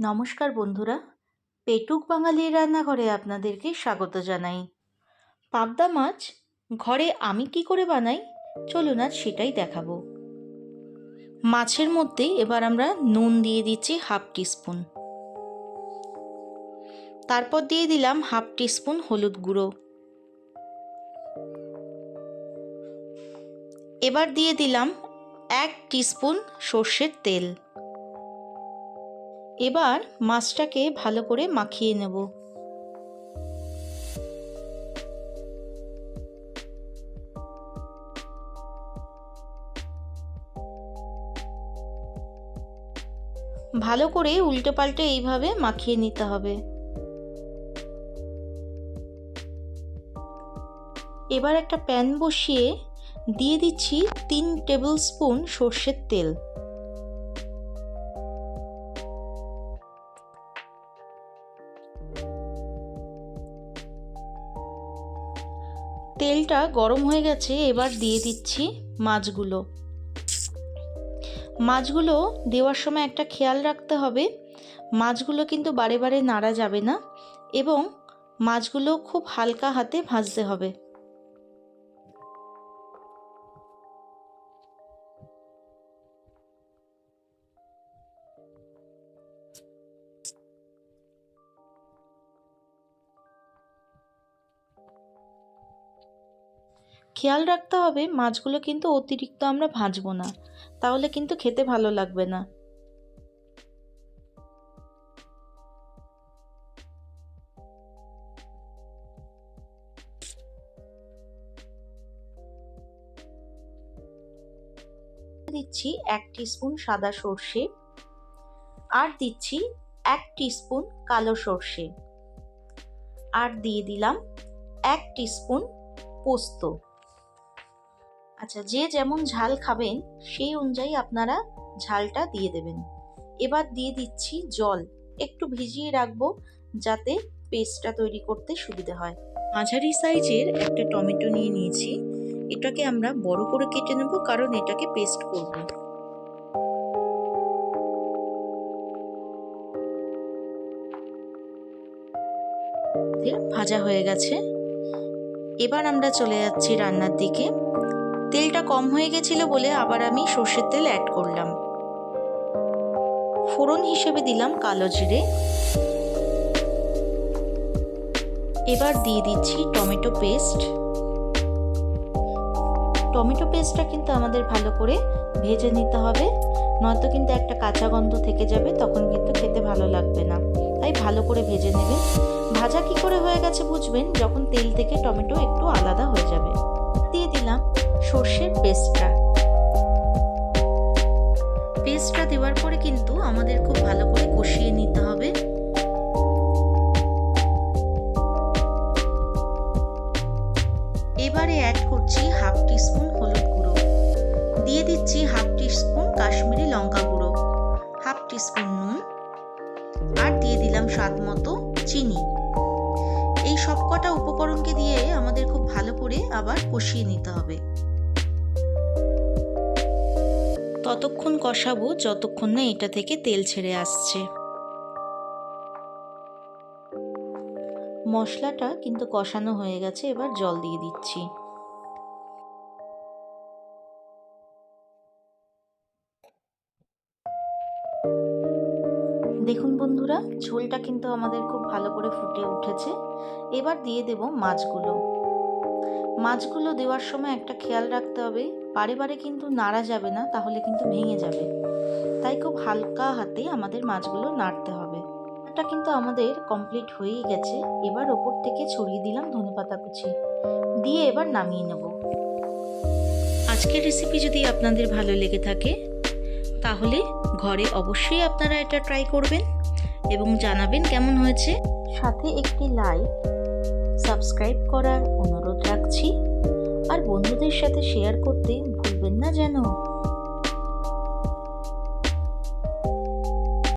নমস্কার বন্ধুরা। পেটুক বাঙালির রান্নাঘরে আপনাদেরকে স্বাগত জানাই। পাবদা মাছ ঘরে আমি কি করে বানাই? চলুন আজ সেটাই দেখাবো। মাছের মধ্যে এবার আমরা নুন দিয়ে দিচ্ছি হাফ টিস্পুন। তারপর দিয়ে দিলাম হাফ টিস্পুন হলুদ গুঁড়ো। এবার দিয়ে দিলাম এক টিস্পুন সর্ষের তেল। এবার মাছটাকে ভালো করে মাখিয়ে নেব। ভালো করে উল্টে পাল্টে এইভাবে মাখিয়ে নিতে হবে। এবার একটা প্যান বসিয়ে দিয়ে দিচ্ছি তিন টেবিল স্পুন সর্ষের তেল। তেলটা গরম হয়ে গেছে, এবার দিয়ে দিচ্ছি মাছগুলো। মাছগুলো দেওয়ার সময় একটা খেয়াল রাখতে হবে, মাছগুলো কিন্তু বারে বারে নাড়া যাবে না এবং মাছগুলো খুব হালকা হাতে ভাজতে হবে। খেয়াল রাখতে হবে, মাছগুলো কিন্তু অতিরিক্ত আমরা ভাজবো না। তাহলে কিন্তু খেতে ভালো লাগবে না। দিচ্ছি এক স্পুন সাদা সর্ষে আর দিচ্ছি এক স্পুন কালো সর্ষে। আর দিয়ে দিলাম এক স্পুন পোস্ত। আচ্ছা যে যেমন ঝাল খাবেন, সেই অনুযায়ী আপনারা ঝালটা দিয়ে দেবেন। এবার দিয়ে দিচ্ছি জল। একটু ভিজিয়ে রাখব যাতে পেস্টটা তৈরি করতে সুবিধা হয়। মাঝারি সাইজের একটা টমেটো নিয়ে নিয়েছি। এটাকে আমরা বড় করে কেটে নেব, কারণ এটাকে পেস্ট করব। ভাজা হয়ে গেছে। এবার আমরা চলে যাচ্ছি রান্নার দিকে। তেলটা কম হয়ে গেছিল বলে আবার আমি সর্ষের তেল অ্যাড করলাম। ফোড়ন হিসেবে দিলাম কালো জিরে। এবার দিয়ে দিচ্ছি টমেটো পেস্ট। টমেটো পেস্টটা কিন্তু আমাদের ভালো করে ভেজে নিতে হবে। নয়তো কিন্তু একটা কাঁচা গন্ধ থেকে যাবে, তখন কিন্তু খেতে ভালো লাগবে না। তাই ভালো করে ভেজে নেবেন। ভাজা কি করে হয়ে গেছে বুঝবেন? যখন তেল থেকে টমেটো একটু আলাদা সর্ষের পেস্টটা। পেস্টটা দেওয়ার পরে কিন্তু আমাদের খুব ভালো করে কষিয়ে নিতে হবে। এবারে অ্যাড করছি হাফ টিস্পুন হলুদ গুঁড়ো। দিয়ে দিচ্ছি হাফ টিস্পুন কাশ্মীরি লঙ্কা গুঁড়ো, হাফ টিস্পুন নুন, আর দিয়ে দিলাম স্বাদ মতো চিনি। এই সব কটা উপকরণকে দিয়ে আমাদের খুব ভালো করে আবার কষিয়ে নিতে হবে। ততক্ষণ কষাবো যতক্ষণ না এটা থেকে তেল ছেড়ে আসছে। মশলাটা কিন্তু কষানো হয়ে গেছে, এবার জল দিয়ে দিচ্ছি। দেখুন বন্ধুরা, ঝোলটা কিন্তু আমাদের খুব ভালো করে ফুটে উঠেছে। এবার দিয়ে দেব মাছগুলো। মাছগুলো দেওয়ার সময় একটা খেয়াল রাখতে হবে বারে বারে কিন্তু নাড়া যাবে না, তাহলে কিন্তু ভেঙে যাবে। তাই খুব হালকা হাতে আমাদের মাছগুলো নাড়তে হবে। এটা কিন্তু আমাদের কমপ্লিট হয়েই গেছে। এবার ওপর থেকে ছড়িয়ে দিলাম ধনেপাতা কুচি। দিয়ে এবার নামিয়ে নেব। আজকের রেসিপি যদি আপনাদের ভালো লেগে থাকে, তাহলে ঘরে অবশ্যই আপনারা এটা ট্রাই করবেন এবং জানাবেন কেমন হয়েছে। সাথে একটি লাইক সাবস্ক্রাইব করার অনুরোধ। বন্ধুদের সাথে শেয়ার করতে ভুলবেন না যেন।